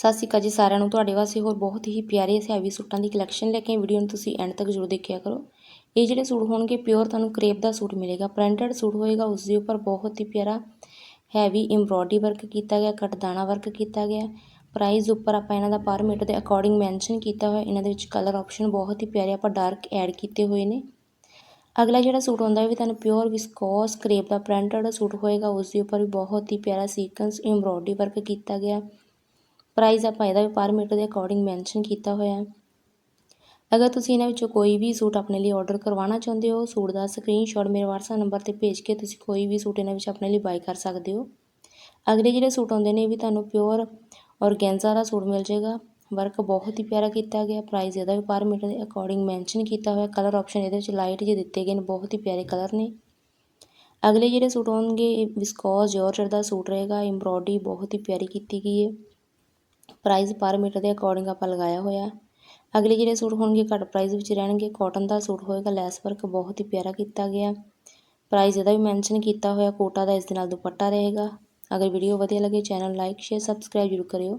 ਸਤਿ ਸ਼੍ਰੀ ਅਕਾਲ ਜੀ ਸਾਰਿਆਂ ਨੂੰ। ਤੁਹਾਡੇ ਵਾਸਤੇ ਹੋਰ ਬਹੁਤ ਹੀ ਪਿਆਰੇ ਤੇ ਹੈਵੀ ਸੂਟਾਂ ਦੀ ਕਲੈਕਸ਼ਨ ਲੈ ਕੇ ਵੀਡੀਓ ਨੂੰ ਤੁਸੀਂ ਐਂਡ ਤੱਕ ਜ਼ਰੂਰ ਦੇਖਿਆ ਕਰੋ। ਇਹ ਜਿਹੜੇ ਸੂਟ ਹੋਣਗੇ ਪਿਓਰ ਤੁਹਾਨੂੰ ਕਰੇਪ ਦਾ ਸੂਟ ਮਿਲੇਗਾ। ਪ੍ਰਿੰਟਡ ਸੂਟ ਹੋਏਗਾ, ਉਸ ਦੇ ਉੱਪਰ ਬਹੁਤ ਹੀ ਪਿਆਰਾ ਹੈਵੀ ਐਮਬ੍ਰੋਇਡਰੀ ਵਰਕ ਕੀਤਾ ਗਿਆ ਕਟਦਾਣਾ ਵਰਕ ਕੀਤਾ ਗਿਆ। ਪ੍ਰਾਈਸ ਉੱਪਰ ਆਪਾਂ ਇਹਨਾਂ ਦਾ ਪਰ ਮੀਟਰ ਦੇ ਅਕੋਰਡਿੰਗ ਮੈਂਸ਼ਨ ਕੀਤਾ ਹੋਇਆ। ਇਹਨਾਂ ਦੇ ਵਿੱਚ ਕਲਰ ਆਪਸ਼ਨ ਬਹੁਤ ਹੀ ਪਿਆਰੇ, ਆਪਾਂ ਡਾਰਕ ਐਡ ਕੀਤੇ ਹੋਏ ਨੇ। ਅਗਲਾ ਜਿਹੜਾ ਸੂਟ ਹੁੰਦਾ ਹੈ ਵੀ ਤੁਹਾਨੂੰ ਪਿਓਰ ਵਿਸਕੋਸ ਕਰੇਪ ਦਾ ਪ੍ਰਿੰਟਡ ਸੂਟ ਹੋਏਗਾ। ਉਸ ਦੇ ਉੱਪਰ ਵੀ ਬਹੁਤ ਹੀ ਪਿਆਰਾ ਸੀਕੁਐਂਸ ਐਮਬ੍ਰੋਇਡਰੀ ਵਰਕ ਕੀਤਾ ਗਿਆ। ਪ੍ਰਾਈਸ ਆਪਾਂ ਇਹਦਾ ਵੀ ਪਰ ਮੀਟਰ ਦੇ ਅਕੋਰਡਿੰਗ ਮੈਂਸ਼ਨ ਕੀਤਾ ਹੋਇਆ ਹੈ। ਅਗਰ ਤੁਸੀਂ ਇਹਨਾਂ ਵਿੱਚੋਂ ਕੋਈ ਵੀ ਸੂਟ ਆਪਣੇ ਲਈ ਆਰਡਰ ਕਰਵਾਉਣਾ ਚਾਹੁੰਦੇ ਹੋ, ਸੂਟ ਦਾ ਸਕਰੀਨਸ਼ਾਟ ਮੇਰੇ WhatsApp ਨੰਬਰ ਤੇ ਭੇਜ ਕੇ ਤੁਸੀਂ ਕੋਈ ਵੀ ਸੂਟ ਇਹਨਾਂ ਵਿੱਚ ਆਪਣੇ ਲਈ ਬਾਈ ਕਰ ਸਕਦੇ ਹੋ। ਅਗਲੇ ਜਿਹੜੇ ਸੂਟ ਆਉਂਦੇ ਨੇ ਇਹ ਵੀ ਤੁਹਾਨੂੰ ਪਿਓਰ ਔਰਗੈਂਜ਼ਾ ਦਾ ਸੂਟ ਮਿਲ ਜਾਏਗਾ। ਵਰਕ ਬਹੁਤ ਹੀ ਪਿਆਰਾ ਕੀਤਾ ਗਿਆ ਪ੍ਰਾਈਸ ਇਹਦਾ ਵੀ ਪਰ ਮੀਟਰ ਦੇ ਅਕੋਰਡਿੰਗ ਮੈਂਸ਼ਨ ਕੀਤਾ ਹੋਇਆ। ਕਲਰ ਆਪਸ਼ਨ ਇਹਦੇ ਵਿੱਚ ਲਾਈਟ ਜਿਹੇ ਦਿੱਤੇ ਗਏ ਨੇ, ਬਹੁਤ ਹੀ ਪਿਆਰੇ ਕਲਰ ਨੇ। ਅਗਲੇ ਜਿਹੜੇ ਸੂਟ ਆਉਣਗੇ, ਇਹ ਵਿਸਕੋਸ ਜਾਰਜਟ ਦਾ ਸੂਟ ਰਹੇਗਾ ਐਮਬ੍ਰੋਇਡਰੀ ਬਹੁਤ ਹੀ ਪਿਆਰੀ ਕੀਤੀ ਗਈ ਹੈ। ਪ੍ਰਾਈਸ ਪਰ ਮੀਟਰ ਦੇ ਅਕੋਰਡਿੰਗ ਆਪਾਂ ਲਗਾਇਆ ਹੋਇਆ। ਅਗਲੇ ਜਿਹੜੇ ਸੂਟ ਹੋਣਗੇ ਘੱਟ ਪ੍ਰਾਈਸ ਵਿੱਚ ਰਹਿਣਗੇ ਕਾਟਨ ਦਾ ਸੂਟ ਹੋਏਗਾ ਲੈਸ ਵਰਕ ਬਹੁਤ ਹੀ ਪਿਆਰਾ ਕੀਤਾ ਗਿਆ। ਪ੍ਰਾਈਸ ਇਹਦਾ ਵੀ ਮੈਂਸ਼ਨ ਕੀਤਾ ਹੋਇਆ ਕੋਟਾ ਦਾ ਇਸ ਦੇ ਨਾਲ ਦੁਪੱਟਾ ਰਹੇਗਾ। ਅਗਰ ਵੀਡੀਓ ਵਧੀਆ ਲੱਗੇ ਚੈਨਲ ਲਾਈਕ ਸ਼ੇਅਰ ਸਬਸਕ੍ਰਾਈਬ ਜ਼ਰੂਰ ਕਰਿਓ।